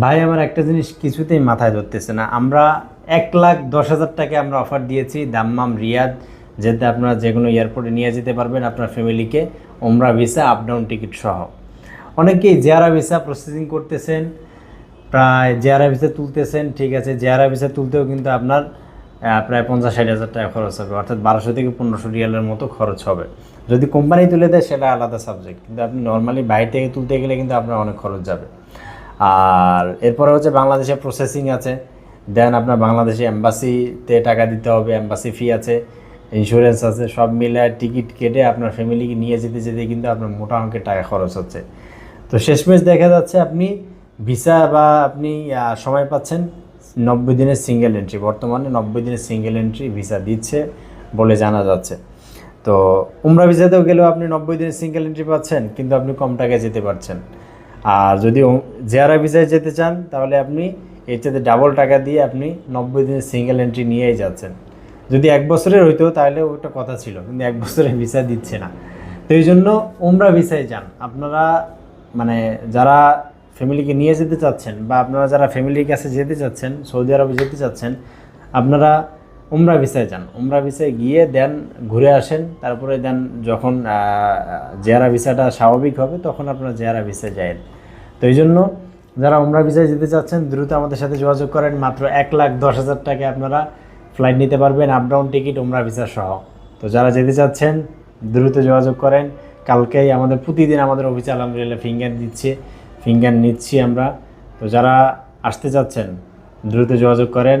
ভাই, আমার একটা জিনিস কিছুতেই মাথায় ধরতেছে না। আমরা এক লাখ দশ হাজার টাকা আমরা অফার দিয়েছি দাম্মাম রিয়াদ, যেতে আপনারা যে কোনো এয়ারপোর্টে নিয়ে যেতে পারবেন আপনার ফ্যামিলিকে ওমরা ভিসা আপ ডাউন টিকিট সহ। অনেকেই জেয়ারা ভিসা প্রসেসিং করতেছেন, প্রায় জেয়ারা ভিসা তুলতেছেন, ঠিক আছে, জেয়ারা ভিসা তুলতেও কিন্তু আপনার প্রায় পঞ্চাশ ষাট হাজার টাকা খরচ হবে, অর্থাৎ বারোশো থেকে পনেরোশো রিয়ালের মতো খরচ হবে। যদি কোম্পানি তুলে দেয়, সেটা আলাদা সাবজেক্ট কিন্তু আপনি নর্মালি বাইরে থেকে তুলতে গেলে কিন্তু আপনার অনেক খরচ যাবে। আর এরপরে হচ্ছে বাংলাদেশে প্রসেসিং আছে। দেন আপনার বাংলাদেশে এম্বাসিতে টাকা দিতে হবে অ্যাম্বাসি ফি আছে ইন্স্যুরেন্স আছে, সব মিলে টিকিট কেটে আপনার ফ্যামিলিকে নিয়ে যেতে যেতে কিন্তু আপনার মোটা অঙ্কের টাকা খরচ হচ্ছে। তো শেষমেশ দেখা যাচ্ছে আপনি ভিসা বা আপনি সময় পাচ্ছেন, নব্বই দিনের সিঙ্গেল এন্ট্রি বর্তমানে নব্বই দিনের সিঙ্গেল এন্ট্রি ভিসা দিচ্ছে বলে জানা যাচ্ছে। তো, উমরা ভিসাতেও গেলেও আপনি নব্বই দিনের সিঙ্গেল এন্ট্রি পাচ্ছেন, কিন্তু আপনি কম টাকায় যেতে পারছেন। আর যদি জেআরআই ভিসায় যেতে চান, তাহলে আপনি এর চাইতে ডাবল টাকা দিয়ে আপনি নব্বই দিনের সিঙ্গেল এন্ট্রি নিয়েই যাচ্ছেন। যদি এক বছরের হইতো, তাহলে ওটা কথা ছিল, কিন্তু এক বছরের ভিসা দিচ্ছে না। তো এই জন্য উমরা ভিসায় যান। আপনারা মানে যারা ফ্যামিলিকে নিয়ে যেতে চাচ্ছেন বা আপনারা যারা ফ্যামিলির কাছে যেতে চাচ্ছেন, সৌদি আরবে যেতে চাচ্ছেন, আপনারা উমরা ভিসায় যান। উমরা ভিসায় গিয়ে দেন ঘুরে আসেন। তারপরে দেন যখন জেয়ারা ভিসাটা স্বাভাবিক হবে, তখন আপনারা জেয়ারা ভিসায় যায় তো এই জন্য যারা উমরা ভিসায় যেতে চাচ্ছেন, দ্রুত আমাদের সাথে যোগাযোগ করেন। মাত্র এক লাখ দশ হাজার টাকায় আপনারা ফ্লাইট নিতে পারবেন আপ ডাউন টিকিট উমরা ভিসা সহ। তো যারা যেতে চাচ্ছেন, দ্রুত যোগাযোগ করেন। কালকেই আমাদের প্রতিদিন আমাদের অফিসে আলহামদুলিল্লাহ ফিঙ্গার দিচ্ছে ফিঙ্গার নিচ্ছি আমরা। তো যারা আসতে চাচ্ছেন, দ্রুত যোগাযোগ করেন।